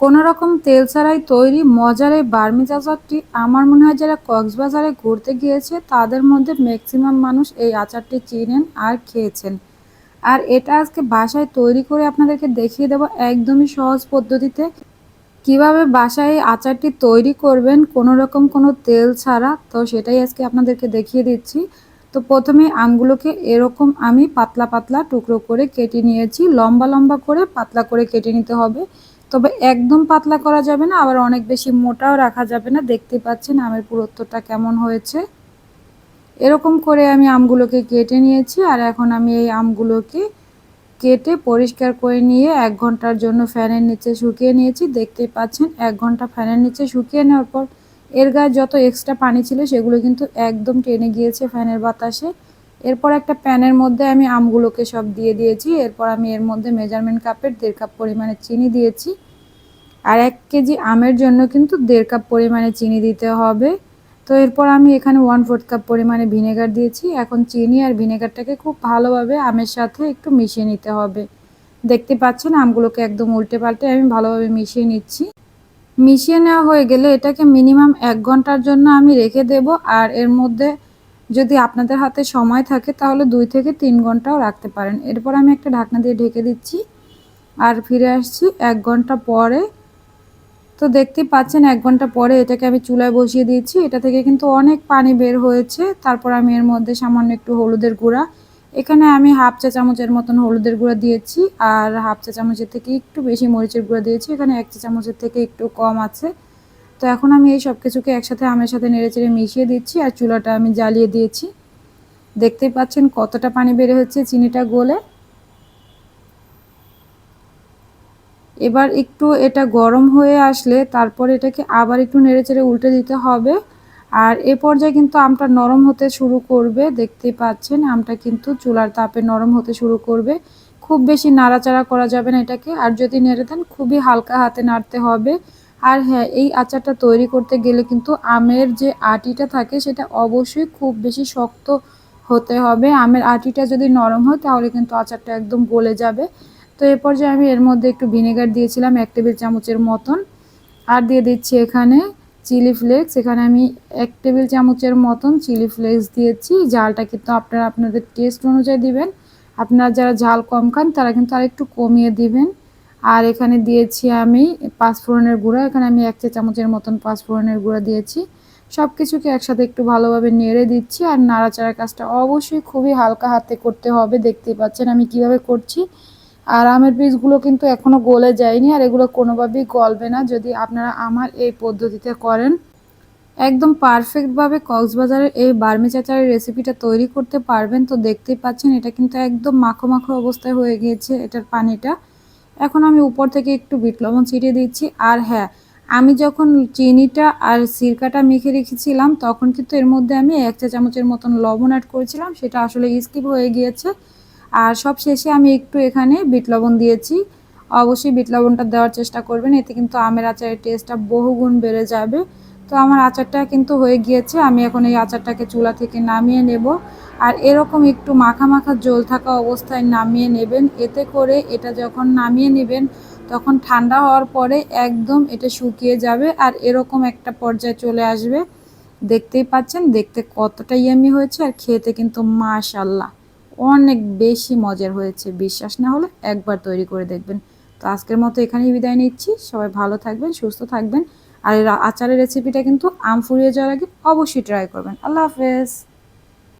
কোনো রকম তেল ছাড়াই তৈরি মজার এই বার্মিজ আচারটি আমার মনে হয় যারা কক্সবাজারে ঘুরতে গিয়েছে, তাদের মধ্যে ম্যাক্সিমাম মানুষ এই আচারটি চিনেন আর খেয়েছেন। আর এটা আজকে বাসায় তৈরি করে আপনাদেরকে দেখিয়ে দেবো একদমই সহজ পদ্ধতিতে। কীভাবে বাসায় এই আচারটি তৈরি করবেন কোনো রকম কোনো তেল ছাড়া, তো সেটাই আজকে আপনাদেরকে দেখিয়ে দিচ্ছি। তো প্রথমে আমগুলোকে এরকম আমি পাতলা পাতলা টুকরো করে কেটে নিয়েছি। লম্বা লম্বা করে পাতলা করে কেটে নিতে হবে। তবে একদম পাতলা করা যাবে না, আবার অনেক বেশি মোটাও রাখা যাবে না। দেখতে পাচ্ছেন আমের পুরুত্বটা কেমন হয়েছে। এরকম করে আমি আমগুলোকে কেটে নিয়েছি আর এখন আমি এই আমগুলোকে কেটে পরিষ্কার করে নিয়ে এক ঘণ্টার জন্য ফ্যানের নিচে শুকিয়ে নিয়েছি। দেখতেই পাচ্ছেন এক ঘণ্টা ফ্যানের নিচে শুকিয়ে নেওয়ার পর এর গায়ে যত এক্সট্রা পানি ছিল সেগুলো কিন্তু একদম টেনে গিয়েছে ফ্যানের বাতাসে। এরপর একটা প্যানের মধ্যে আমি আমগুলোকে সব দিয়ে দিয়েছি। এরপর আমি এর মধ্যে মেজারমেন্ট কাপের দেড় কাপ পরিমাণে চিনি দিয়েছি। আর এক কেজি আমের জন্য কিন্তু দেড় কাপ পরিমাণে চিনি দিতে হবে। তো এরপর আমি এখানে ওয়ান ফোর্থ কাপ পরিমাণে ভিনেগার দিয়েছি। এখন চিনি আর ভিনেগারটাকে খুব ভালোভাবে আমের সাথে একটু মিশিয়ে নিতে হবে। দেখতে পাচ্ছেন আমগুলোকে একদম উল্টে পাল্টে আমি ভালোভাবে মিশিয়ে নিচ্ছি। মিশিয়ে নেওয়া হয়ে গেলে এটাকে মিনিমাম এক ঘণ্টার জন্য আমি রেখে দেব। আর এর মধ্যে যদি আপনাদের হাতে সময় থাকে, তাহলে দুই থেকে তিন ঘন্টাও রাখতে পারেন। এরপর আমি একটা ঢাকনা দিয়ে ঢেকে দিচ্ছি আর ফিরে আসছি এক ঘণ্টা পরে। তো দেখতেই পাচ্ছেন, এক ঘণ্টা পরে এটাকে আমি চুলায় বসিয়ে দিয়েছি। এটা থেকে কিন্তু অনেক পানি বের হয়েছে। তারপর আমি এর মধ্যে সামান্য একটু হলুদের গুঁড়া। এখানে আমি হাফ চা চামচের মতন হলুদের গুঁড়া দিয়েছি আর হাফ চা চামচের থেকে একটু বেশি মরিচের গুঁড়া দিয়েছি। এখানে এক চা চামচের থেকে একটু কম আছে। তো এখন আমি এই সব কিছুকে একসাথে আমের সাথে নেড়ে চেড়ে মিশিয়ে দিচ্ছি আর চুলাটা আমি জ্বালিয়ে দিয়েছি। দেখতেই পাচ্ছেন কতটা পানি বেড়ে হচ্ছে চিনিটা গলে। এবার একটু এটা গরম হয়ে আসলে তারপর এটাকে আবার একটু নেড়ে চেড়ে উল্টে দিতে হবে। আর এ পর্যায়ে কিন্তু আমটা নরম হতে শুরু করবে। দেখতেই পাচ্ছেন আমটা কিন্তু চুলার তাপে নরম হতে শুরু করবে। খুব বেশি নাড়াচাড়া করা যাবে না এটাকে। আর যদি নেড়ে দেন খুবই হালকা হাতে নাড়তে হবে। আর হ্যাঁ এই আচারটা তৈরি করতে গেলে কিন্তু আমের যে আটিটা থাকে সেটা অবশ্যই খুব বেশি শক্ত হতে হবে। আমের আটিটা যদি নরম হয় তাহলে কিন্তু আচারটা একদম গলে যাবে। তো এ পর্যায়ে আমি এর মধ্যে একটু ভিনেগার দিয়েছিলাম, এক টেবিল চামচের মতন। আর দিয়ে দিচ্ছি এখানে চিলি ফ্লেক্স। এখানে আমি এক টেবিল চামচের মতন চিলি ফ্লেক্স দিয়েছি। ঝালটা কিন্তু আপনারা আপনাদের টেস্ট অনুযায়ী দিবেন। আপনারা যারা ঝাল কম খান তারা কিন্তু আর একটু কমিয়ে দিবেন। আর এখানে দিয়েছি আমি পাঁচফোড়নের গুঁড়া। এখানে আমি এক চা চামচের মতন পাঁচফোড়নের গুঁড়া দিয়েছি। সব কিছুকে একসাথে একটু ভালোভাবে নেড়ে দিচ্ছি আর নাড়াচাড়ার কাজটা অবশ্যই খুবই হালকা হাতে করতে হবে, দেখতেই পাচ্ছেন আমি কীভাবে করছি। আর আমের পিসগুলো কিন্তু এখনও গলে যায়নি আর এগুলো কোনোভাবেই গলবে না, যদি আপনারা আমার এই পদ্ধতিতে করেন। একদম পারফেক্টভাবে কক্সবাজারের এই বার্মি চাচারের রেসিপিটা তৈরি করতে পারবেন। তো দেখতেই পাচ্ছেন এটা কিন্তু একদম মাখো মাখো অবস্থায় হয়ে গিয়েছে এটার পানিটা। এখন আমি উপর থেকে একটু বিট লবণ ছিটিয়ে দিচ্ছি। আর হ্যাঁ আমি যখন চিনিটা আর সিরকাটা মেখে রেখেছিলাম, তখন কিন্তু এর মধ্যে আমি এক চা চামচের মতন লবণ অ্যাড করেছিলাম, সেটা আসলে স্কিপ হয়ে গিয়েছে। আর সব শেষে আমি একটু এখানে বিট লবণ দিয়েছি। অবশ্যই বিট লবণটা দেওয়ার চেষ্টা করবেন, এতে কিন্তু আমের আচারের টেস্টটা বহুগুণ বেড়ে যাবে। তো আমার আচারটা কিন্তু হয়ে গিয়েছে, আমি এখন এই আচারটাকে চুলা থেকে নামিয়ে নেব। আর এরকম একটু মাখা মাখা জল থাকা অবস্থায় নামিয়ে নেবেন। এতে করে এটা যখন নামিয়ে নেবেন, তখন ঠান্ডা হওয়ার পরে একদম এটা শুকিয়ে যাবে আর এরকম একটা পর্যায়ে চলে আসবে। দেখতেই পাচ্ছেন, দেখতে কতটা ইয়ামি হয়েছে আর খেতে কিন্তু মাশাল্লাহ অনেক বেশি মজার হয়েছে, বিশ্বাস না হলে একবার তৈরি করে দেখবেন। তো আজকের মতো এখানেই বিদায় নিচ্ছি। সবাই ভালো থাকবেন, সুস্থ থাকবেন। আর আচারের রেসিপিটা কিন্তু আম ফুরিয়ে যাওয়ার আগে অবশ্যই ট্রাই করবেন। আল্লাহ হাফেজ।